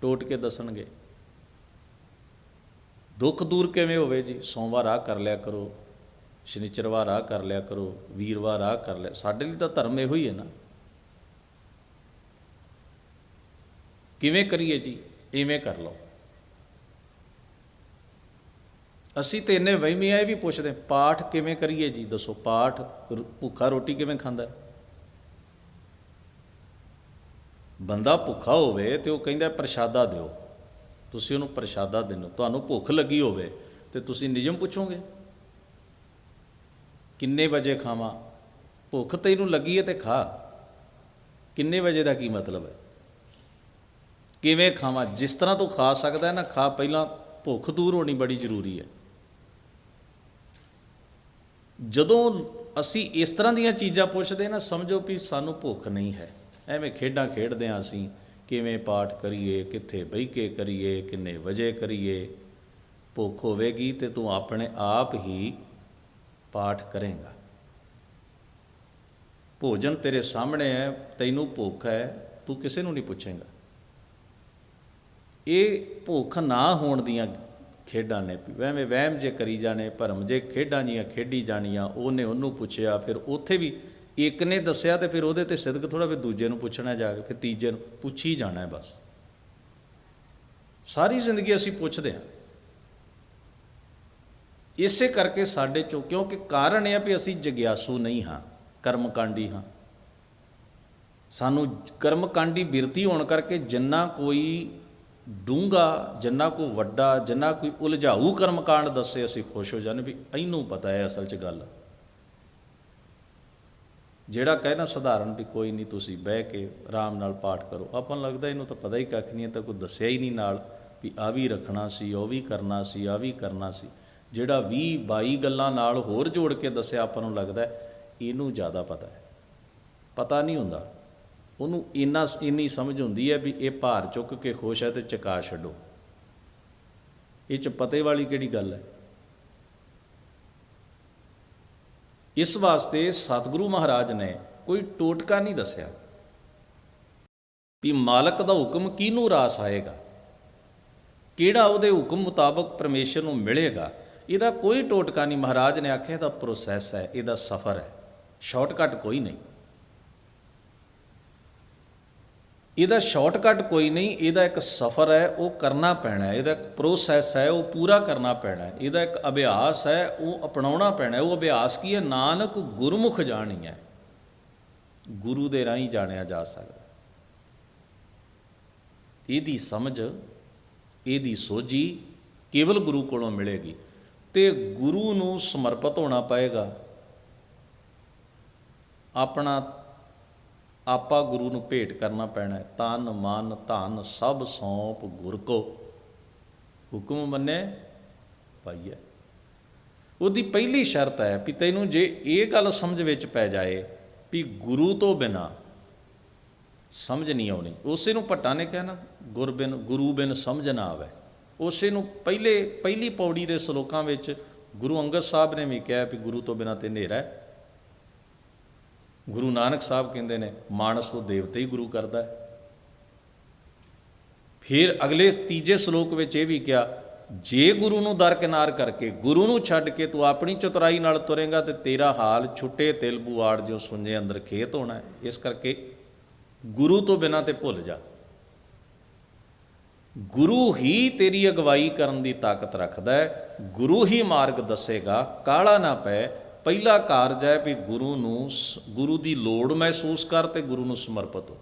ਟੋਟ ਕੇ ਦੱਸਣਗੇ। ਦੁੱਖ ਦੂਰ ਕਿਵੇਂ ਹੋਵੇ ਜੀ? ਸੋਮਵਾਰ ਆ ਕਰ ਲਿਆ ਕਰੋ, ਸ਼ਨੀਚਰਵਾਰ ਆ ਕਰ ਲਿਆ ਕਰੋ, ਵੀਰਵਾਰ ਆ ਕਰ ਲਿਆ ਸਾਡੇ ਲਈ ਤਾਂ ਧਰਮ ਇਹੋ ਹੀ ਹੈ ਨਾ। ਕਿਵੇਂ ਕਰੀਏ ਜੀ? ਇਵੇਂ ਕਰ ਲਓ। ਅਸੀਂ ਤੇ ਇੰਨੇ ਵਹਿਮੀ ਆ, ਇਹ ਵੀ ਪੁੱਛਦੇ, ਪਾਠ ਕਿਵੇਂ ਕਰੀਏ ਜੀ? ਦੱਸੋ, ਪਾਠ ਭੁੱਖਾ ਰੋਟੀ ਕਿਵੇਂ ਖਾਂਦਾ? ਬੰਦਾ ਭੁੱਖਾ ਹੋਵੇ ਤੇ ਉਹ ਕਹਿੰਦਾ, ਪ੍ਰਸ਼ਾਦਾ ਦਿਓ। ਤੁਸੀਂ ਉਹਨੂੰ ਪ੍ਰਸ਼ਾਦਾ ਦਿੰਦੇ ਤੁਹਾਨੂੰ ਭੁੱਖ ਲੱਗੀ ਹੋਵੇ ਤੇ ਤੁਸੀਂ ਨਿਯਮ ਪੁੱਛੋਗੇ। ਕਿੰਨੇ ਵਜੇ ਖਾਵਾਂ? ਭੁੱਖ ਤੈਨੂੰ ਲੱਗੀ ਹੈ ਤੇ ਖਾ। ਕਿੰਨੇ ਵਜੇ ਦਾ ਕੀ ਮਤਲਬ ਹੈ? ਕਿਵੇਂ ਖਾਵਾਂ? ਜਿਸ ਤਰ੍ਹਾਂ ਤੂੰ ਖਾ ਸਕਦਾ ਹੈ ਨਾ, ਖਾ। ਪਹਿਲਾਂ ਭੁੱਖ ਦੂਰ ਹੋਣੀ ਬੜੀ ਜ਼ਰੂਰੀ ਹੈ। ਜਦੋਂ ਅਸੀਂ ਇਸ ਤਰ੍ਹਾਂ ਦੀਆਂ ਚੀਜ਼ਾਂ ਪੁੱਛਦੇ ਨਾ, ਸਮਝੋ ਵੀ ਸਾਨੂੰ ਭੁੱਖ ਨਹੀਂ ਹੈ। ਐਵੇਂ ਖੇਡਾਂ ਖੇਡਦੇ ਹਾਂ ਅਸੀਂ, ਕਿਵੇਂ ਪਾਠ ਕਰੀਏ, ਕਿੱਥੇ ਬਹਿ ਕੇ ਕਰੀਏ, ਕਿੰਨੇ ਵਜੇ ਕਰੀਏ। ਭੁੱਖ ਹੋਵੇਗੀ ਤੇ ਤੂੰ ਆਪਣੇ ਆਪ ਹੀ ਪਾਠ ਕਰੇਗਾ। ਭੋਜਨ ਤੇਰੇ ਸਾਹਮਣੇ ਹੈ, ਤੈਨੂੰ ਭੁੱਖ ਹੈ, ਤੂੰ ਕਿਸੇ ਨੂੰ ਨਹੀਂ ਪੁੱਛੇਗਾ। ਇਹ ਭੁੱਖ ਨਾ ਹੋਣ ਦੀਆਂ ਖੇਡਾਂ ਨੇ ਵੀ ਵਹਿਮੇ ਵਹਿਮ ਜੇ ਕਰੀ ਜਾਣੇ, ਭਰਮ ਜੇ ਖੇਡਾਂ ਜੀਆਂ ਖੇਡੀ ਜਾਣੀਆਂ, ਉਹਨੇ ਉਹਨੂੰ ਪੁੱਛਿਆ, ਫਿਰ ਉੱਥੇ ਵੀ ਇੱਕ ਨੇ ਦੱਸਿਆ ਤੇ ਫਿਰ ਉਹਦੇ ਤੇ ਸਿਦਕ ਥੋੜਾ ਫਿਰ ਦੂਜੇ ਨੂੰ ਪੁੱਛਣਾ ਜਾ ਕੇ, ਫਿਰ ਤੀਜੇ ਨੂੰ ਪੁੱਛੀ ਜਾਣਾ ਹੈ ਬਸ। ਸਾਰੀ ਜ਼ਿੰਦਗੀ ਅਸੀਂ ਪੁੱਛਦੇ ਹਾਂ। ਇਸੇ ਕਰਕੇ ਸਾਡੇ ਚੋਂ, ਕਿਉਂਕਿ ਕਾਰਨ ਇਹ ਆ ਵੀ ਅਸੀਂ ਜਗਿਆਸੂ ਨਹੀਂ ਹਾਂ, ਕਰਮਕਾਂਡੀ ਹਾਂ। ਸਾਨੂੰ ਕਰਮਕਾਂਡੀ ਬਿਰਤੀ ਹੋਣ ਕਰਕੇ ਜਿੰਨਾ ਕੋਈ ਡੂੰਗਾ ਜਿੰਨਾ ਕੋਈ ਵੱਡਾ, ਜਿੰਨਾ ਕੋਈ ਉਲਝਾਊ ਕਰਮਕਾਂਡ ਦੱਸੇ, ਅਸੀਂ ਖੁਸ਼ ਹੋ ਜਾਂਦੇ ਵੀ ਇਹਨੂੰ ਪਤਾ ਹੈ ਅਸਲ 'ਚ ਗੱਲ। ਜਿਹੜਾ ਕਹਿਣਾ ਸਧਾਰਨ ਵੀ ਕੋਈ ਨਹੀਂ, ਤੁਸੀਂ ਬਹਿ ਕੇ ਆਰਾਮ ਨਾਲ ਪਾਠ ਕਰੋ। ਆਪਾਂ ਨੂੰ ਲੱਗਦਾ ਇਹਨੂੰ ਤਾਂ ਪਤਾ ਹੀ ਕੱਖ ਨਹੀਂ ਹੈ ਤਾਂ ਕੋਈ ਦੱਸਿਆ ਹੀ ਨਹੀਂ ਨਾਲ ਵੀ ਆ ਵੀ ਰੱਖਣਾ ਸੀ, ਉਹ ਵੀ ਕਰਨਾ ਸੀ ਆ ਵੀ ਕਰਨਾ ਸੀ। ਜਿਹੜਾ 20 22 ਗੱਲਾਂ ਨਾਲ ਹੋਰ ਜੋੜ ਕੇ ਦੱਸਿਆ ਆਪਾਂ ਨੂੰ ਲੱਗਦਾ, ਇਹਨੂੰ ਜ਼ਿਆਦਾ ਪਤਾ ਹੈ। ਪਤਾ ਨਹੀਂ ਹੁੰਦਾ। ਉਹਨੂੰ ਇੰਨਾ ਇੰਨੀ ਸਮਝ ਹੁੰਦੀ ਹੈ ਵੀ ਇਹ ਭਾਰ ਚੁੱਕ ਕੇ ਖੁਸ਼ ਹੈ ਤੇ ਚਕਾ ਛੱਡੋ। ਇਹ ਚ ਪਤੇ ਵਾਲੀ ਕਿਹੜੀ ਗੱਲ ਹੈ? ਇਸ ਵਾਸਤੇ ਸਤਿਗੁਰੂ ਮਹਾਰਾਜ ਨੇ ਕੋਈ ਟੋਟਕਾ ਨਹੀਂ ਦੱਸਿਆ ਵੀ ਮਾਲਕ ਦਾ ਹੁਕਮ ਕਿਹਨੂੰ ਰਾਸ ਆਏਗਾ? ਕਿਹੜਾ ਉਹਦੇ ਹੁਕਮ ਮੁਤਾਬਕ ਪਰਮੇਸ਼ਰ ਨੂੰ ਮਿਲੇਗਾ? ਇਹਦਾ ਕੋਈ ਟੋਟਕਾ ਨਹੀਂ। ਮਹਾਰਾਜ ਨੇ ਆਖਿਆ, ਇਹਦਾ ਪ੍ਰੋਸੈਸ ਹੈ, ਇਹਦਾ ਸਫ਼ਰ ਹੈ। ਸ਼ਾਰਟਕਟ ਕੋਈ ਨਹੀਂ। ਇਹਦਾ ਸ਼ਾਰਟਕਟ ਕੋਈ ਨਹੀਂ, ਇਹਦਾ ਇੱਕ ਸਫ਼ਰ ਹੈ, ਉਹ ਕਰਨਾ ਪੈਣਾ ਹੈ, ਇਹਦਾ ਇੱਕ ਪ੍ਰੋਸੈਸ ਹੈ, ਉਹ ਪੂਰਾ ਕਰਨਾ ਪੈਣਾ ਹੈ, ਇਹਦਾ ਇੱਕ ਅਭਿਆਸ ਹੈ, ਉਹ ਅਪਣਾਉਣਾ ਪੈਣਾ ਹੈ, ਉਹ ਅਭਿਆਸ ਕੀ ਹੈ? ਨਾਨਕ ਗੁਰਮੁਖ ਜਾਣੀ ਹੈ। ਗੁਰੂ ਦੇ ਰਾਹੀਂ ਜਾਣਿਆ ਜਾ ਸਕਦਾ ਇਹਦੀ ਸਮਝ, ਇਹਦੀ ਸੋਝੀ ਕੇਵਲ ਗੁਰੂ ਕੋਲੋਂ ਮਿਲੇਗੀ ਤੇ ਗੁਰੂ ਨੂੰ ਸਮਰਪਿਤ ਹੋਣਾ ਪਏਗਾ। ਆਪਣਾ ਆਪਾ ਗੁਰੂ ਨੂੰ ਭੇਟ ਕਰਨਾ ਪੈਣਾ ਹੈ। ਤਨ, ਮਨ, ਧਨ, ਸਭ ਸੌਂਪ ਗੁਰ ਕੋ। ਹੁਕਮ ਮੰਨੇ, ਪਾਈਐ। ਉਹਦੀ ਪਹਿਲੀ ਸ਼ਰਤ ਹੈ ਵੀ ਤੈਨੂੰ ਜੇ ਇਹ ਗੱਲ ਸਮਝ ਵਿੱਚ ਪੈ ਜਾਏ ਵੀ ਗੁਰੂ ਤੋਂ ਬਿਨਾ ਸਮਝ ਨਹੀਂ ਆਉਣੀ, ਉਸੇ ਨੂੰ ਭੱਟਾ ਨੇ ਕਿਹਾ ਨਾ ਗੁਰ ਬਿਨ, ਗੁਰੂ ਬਿਨ ਸਮਝ ਨਾ ਆਵੇ। ਉਸੇ ਨੂੰ ਪਹਿਲੇ, ਪਹਿਲੀ ਪੌੜੀ ਦੇ ਸ਼ਲੋਕਾਂ ਵਿੱਚ ਗੁਰੂ ਅੰਗਦ ਸਾਹਿਬ ਨੇ ਵੀ ਕਿਹਾ ਵੀ ਗੁਰੂ ਤੋਂ ਬਿਨਾ ਤੇ ਹਨੇਰਾ ਹੈ। ਗੁਰੂ ਨਾਨਕ ਸਾਹਿਬ ਕਹਿੰਦੇ ਨੇ, ਮਾਨਸ ਤੋਂ ਦੇਵਤੇ ਹੀ ਗੁਰੂ ਕਰਦਾ ਹੈ। ਫਿਰ ਅਗਲੇ ਤੀਜੇ ਸ਼ਲੋਕ ਵਿੱਚ ਇਹ ਵੀ ਕਿਹਾ, ਜੇ ਗੁਰੂ ਨੂੰ ਦਰਕਿਨਾਰ ਕਰਕੇ ਗੁਰੂ ਨੂੰ ਛੱਡ ਕੇ ਤੂੰ ਆਪਣੀ ਚਤੁਰਾਈ ਨਾਲ ਤੁਰੇਗਾ ਤੇ ਤੇਰਾ ਹਾਲ ਛੁੱਟੇ ਤਿਲ ਬੁਆੜ ਜੋ ਸੁੰਜੇ ਅੰਦਰ ਖੇਤ ਹੋਣਾ ਹੈ। ਇਸ ਕਰਕੇ ਗੁਰੂ ਤੋਂ ਬਿਨਾ ਤੇ ਭੁੱਲ ਜਾ। ਗੁਰੂ ਹੀ ਤੇਰੀ ਅਗਵਾਈ ਕਰਨ ਦੀ ਤਾਕਤ ਰੱਖਦਾ ਹੈ, ਗੁਰੂ ਹੀ ਮਾਰਗ ਦੱਸੇਗਾ, ਕਾਲਾ ਨਾ ਪੈ ਪਹਿਲਾ ਕਾਰਜ ਹੈ ਵੀ ਗੁਰੂ ਨੂੰ ਸ- ਗੁਰੂ ਦੀ ਲੋੜ ਮਹਿਸੂਸ ਕਰ ਤੇ ਗੁਰੂ ਨੂੰ ਸਮਰਪਿਤ ਹੋ।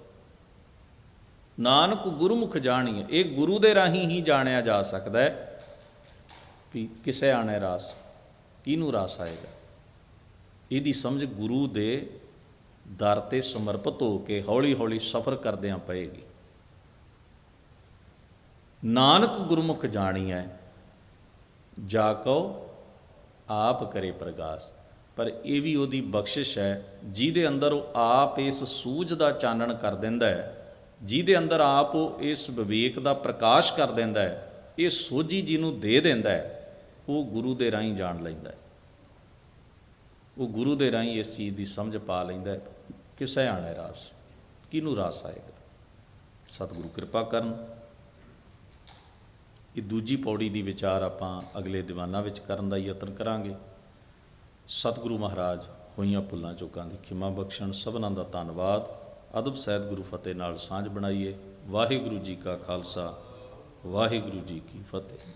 ਨਾਨਕ ਗੁਰਮੁਖ ਜਾਣੀਏ, ਇਹ ਗੁਰੂ ਦੇ ਰਾਹੀਂ ਹੀ ਜਾਣਿਆ ਜਾ ਸਕਦਾ ਹੈ ਵੀ ਕਿਸੇ ਆਣੇ ਰਾਸ ਕਿਹਨੂੰ ਰਾਸ ਆਏਗਾ। ਇਹਦੀ ਸਮਝ ਗੁਰੂ ਦੇ ਦਰ ਤੇ ਸਮਰਪਿਤ ਹੋ ਕੇ ਹੌਲੀ ਹੌਲੀ ਸਫ਼ਰ ਕਰਦਿਆਂ ਪਏਗੀ। ਨਾਨਕ ਗੁਰਮੁਖ ਜਾਣੀਐ, ਜਾ ਕੋ ਆਪ ਕਰੇ ਪ੍ਰਗਾਸ। ਪਰ ਇਹ ਵੀ ਉਹਦੀ ਬਖਸ਼ਿਸ਼ ਹੈ, ਜਿਹਦੇ ਅੰਦਰ ਉਹ ਆਪ ਇਸ ਸੂਝ ਦਾ ਚਾਨਣ ਕਰ ਦਿੰਦਾ ਹੈ, ਜਿਹਦੇ ਅੰਦਰ ਆਪ ਉਹ ਇਸ ਵਿਵੇਕ ਦਾ ਪ੍ਰਕਾਸ਼ ਕਰ ਦਿੰਦਾ ਹੈ, ਇਹ ਸੋਝੀ ਜਿਹਨੂੰ ਦੇ ਦਿੰਦਾ ਹੈ, ਉਹ ਗੁਰੂ ਦੇ ਰਾਹੀਂ ਜਾਣ ਲੈਂਦਾ ਹੈ। ਉਹ ਗੁਰੂ ਦੇ ਰਾਹੀਂ ਇਸ ਚੀਜ਼ ਦੀ ਸਮਝ ਪਾ ਲੈਂਦਾ ਹੈ ਕਿਸੇ ਆਣੇ ਰਾਸ, ਕਿਹਨੂੰ ਰਾਸ ਆਏਗਾ? ਸਤਿਗੁਰੂ ਕਿਰਪਾ ਕਰਨ। ਇਹ ਦੂਜੀ ਪੌੜੀ ਦੀ ਵਿਚਾਰ ਆਪਾਂ ਅਗਲੇ ਦੀਵਾਨਾਂ ਵਿੱਚ ਕਰਨ ਦਾ ਯਤਨ ਕਰਾਂਗੇ। ਸਤਿਗੁਰੂ ਮਹਾਰਾਜ, ਹੋਈਆਂ ਭੁੱਲਾਂ ਚੁੱਕਾਂ ਦੀ ਖਿਮਾ ਬਖਸ਼ਣ, ਸਭਨਾਂ ਦਾ ਧੰਨਵਾਦ। ਅਦਬ ਸਹਿਤ ਗੁਰੂ ਫਤਿਹ ਨਾਲ ਸਾਂਝ ਬਣਾਈਏ। ਵਾਹਿਗੁਰੂ ਜੀ ਕਾ ਖਾਲਸਾ, ਵਾਹਿਗੁਰੂ ਜੀ ਕੀ ਫਤਿਹ।